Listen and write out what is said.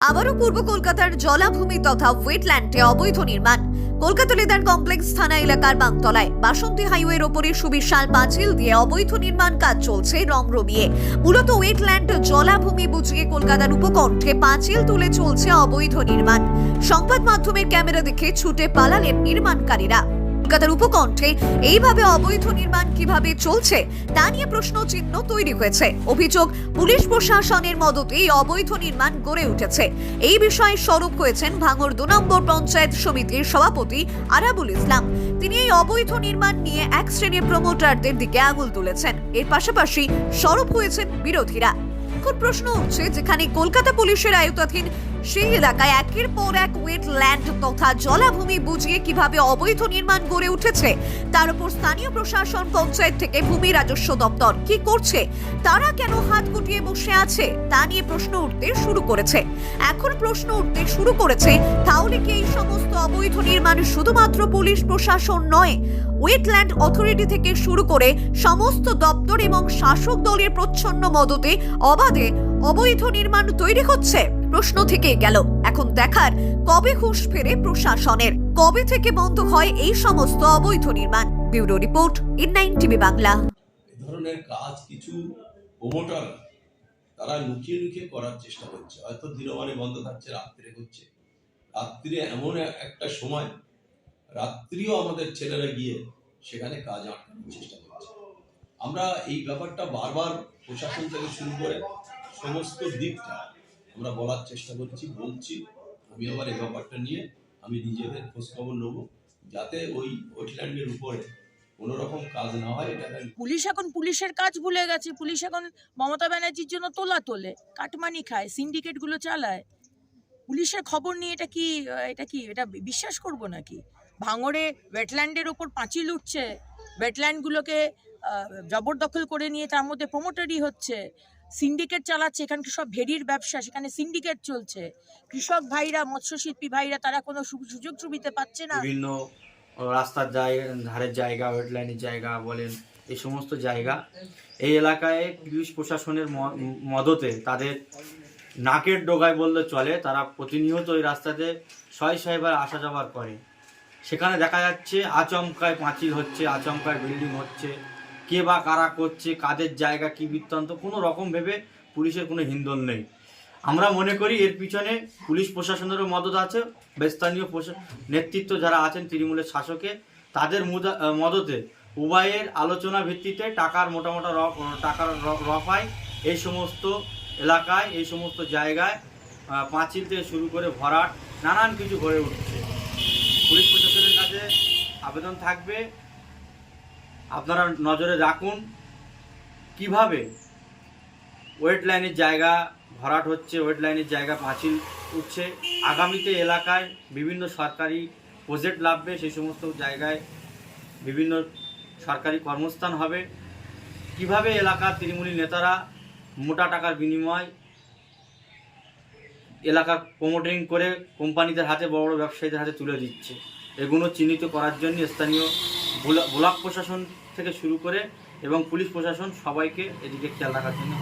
আবারও পূর্ব কলকাতার জলাভূমি তথা ওয়েটল্যান্ডে অবৈধ নির্মাণ। কলকাতা লেদার কমপ্লেক্স থানা এলাকার বামতলায় বাসন্তী হাইওয়ের ওপরে সুবিশাল পাঁচিল দিয়ে অবৈধ নির্মাণ কাজ চলছে রং রমিয়ে মূলত ওয়েটল্যান্ড জলাভূমি বুঝিয়ে কলকাতার উপকণ্ঠে পাঁচিল তুলে চলছে অবৈধ নির্মাণ। সংবাদ মাধ্যমের ক্যামেরা দেখে ছুটে পালালেন নির্মাণকারীরা। কলকাতার উপকণ্ঠে এইভাবে অবৈধ নির্মাণ কীভাবে চলছে, তা নিয়ে প্রশ্ন চিহ্ন তৈরি হয়েছে। অভিযোগ, পুলিশ প্রশাসনের মদতে এই অবৈধ নির্মাণ গড়ে উঠেছে। এই বিষয়ে স্বরূপ হয়েছেন ভাঙর দু নম্বর পঞ্চায়েত সমিতির সভাপতি আরাবুল ইসলাম। তিনি এই অবৈধ নির্মাণ নিয়ে এক শ্রেণির প্রমোটারদের দিকে আঙুল তুলেছেন। এর পাশাপাশি স্বরূপ হয়েছেন বিরোধীরা। এখন প্রশ্ন উঠছে যেখানে কলকাতা পুলিশের আয়ত্তাধীন সেই এলাকায় একের পর এক ওয়েটল্যান্ড তথা জলাভূমি বুঝিয়ে কীভাবে অবৈধ নির্মাণ গড়ে উঠেছে, তার উপর স্থানীয় প্রশাসন, পঞ্চায়েত থেকে ভূমি রাজস্ব দপ্তর কি করছে, তারা কেন হাত গুটিয়ে বসে আছে, তা নিয়ে প্রশ্ন উঠতে শুরু করেছে। এখন প্রশ্ন উঠতে শুরু করেছে, তাহলে কি এই নির্মাণ শুধুমাত্র পুলিশ প্রশাসন নয় ওয়েটল্যান্ড অথরিটি থেকে শুরু করে সমস্ত দপ্তর এবং শাসক দলের প্রচ্ছন্ন মদতে অবাধে অবৈধ নির্মাণ তৈরি হচ্ছে। প্রশ্ন থেকে গেল, এখন দেখার কবে হুঁশ ফেরে প্রশাসনের? কবে থেকে বন্ধ হয় এই সমস্ত অবৈধ নির্মাণ? Bureau report in nine TV Bangla. ধরনের কাজ কিছু প্রমোটার তারা লুকিয়ে লুকিয়ে করার চেষ্টা করছে। হয়তো দিনমানে বন্ধ থাকছে, রাত্রে করছে রাত্রিরে এমন একটা সময় রাত্রিও আমাদের ছেলেরা গিয়ে সেখানে কাজ আটকানোর চেষ্টা করছে। আমরা এই ব্যাপারটা বারবার প্রশাসন থেকে শুরু করে সমস্ত দিকটা আমরা বলার চেষ্টা করছি, বলছি। আমি আবার এই ব্যাপারটা নিয়ে আমি নিজেদের খোঁজখবর নেব, যাতে ওই ওয়েটল্যান্ডের উপরে কোনো রকম কাজ না হয়, এটা পুলিশ এখন পুলিশের কাজ ভুলে গেছে। পুলিশ এখন মমতা ব্যানার্জির জন্য তোলা তোলে, কাটমানি খায় সিন্ডিকেটগুলো চালায়। পুলিশের খবর নিয়ে এটা কি এটা কি, এটা বিশ্বাস করব নাকি? ভাঙড়ে ওয়েটল্যান্ডের ওপর পাঁচিল উঠছে ওয়েটল্যান্ডগুলোকে জবরদখল করে নিয়ে তার মধ্যে প্রমোটারি হচ্ছে সিন্ডিকেট চালাচ্ছে এখানকার সব ভেরির ব্যবসা, সেখানে সিন্ডিকেট চলছে। কৃষক ভাইরা, মৎস্যশিল্পী ভাইরা, তারা কোনো সুযোগ সুবিধা পাচ্ছে না। বিভিন্ন রাস্তার জায়গা ধারের জায়গা ওয়েটল্যান্ডের জায়গা বলেন, এই সমস্ত জায়গা। এই এলাকায় পুলিশ প্রশাসনের মদতে তাদের নাকের ডোগায় বললে চলে, তারা প্রতিনিয়ত ওই রাস্তাতে ছয় ছয়বার আসা যাওয়ার করে। সেখানে দেখা যাচ্ছে আচমকায় পাঁচিল হচ্ছে, আচমকায় বিল্ডিং হচ্ছে। কে বা কারা করছে, কাদের জায়গা কি বৃত্তান্ত, কোনো রকম ভেবে পুলিশের কোনো হিন্দন নেই। আমরা মনে করি এর পিছনে পুলিশ প্রশাসনেরও মদত আছে স্থানীয় নেতৃত্ব যারা আছেন তৃণমূলের শাসকে, তাদের মদতে উভয়ের আলোচনা ভিত্তিতে টাকার মোটামোটা টাকার রফায় এই সমস্ত এলাকায়, এই সমস্ত জায়গায় পাঁচিল থেকে শুরু করে ভরাট, নানান কিছু গড়ে উঠছে। পুলিশ প্রশাসনের কাছে আবেদন থাকবে। আপনারা নজরে রাখুন কীভাবে ওয়েট লাইনের জায়গা ভরাট হচ্ছে, ওয়েট লাইনের জায়গা পাঁচিল উঠছে। আগামীতে এলাকায় বিভিন্ন সরকারি প্রজেক্ট লাভবে সেই সমস্ত জায়গায় বিভিন্ন সরকারি কর্মস্থান হবে। কীভাবে এলাকার তৃণমূলী নেতারা মোটা টাকার বিনিময় এলাকার প্রমোটিং করে কোম্পানিদের হাতে, বড় বড় ব্যবসায়ীদের হাতে তুলে দিচ্ছে। এগুলো চিহ্নিত করার জন্য স্থানীয় ব্লক প্রশাসন থেকে শুরু করে এবং পুলিশ প্রশাসন সবাইকে এদিকে খেয়াল রাখার জন্য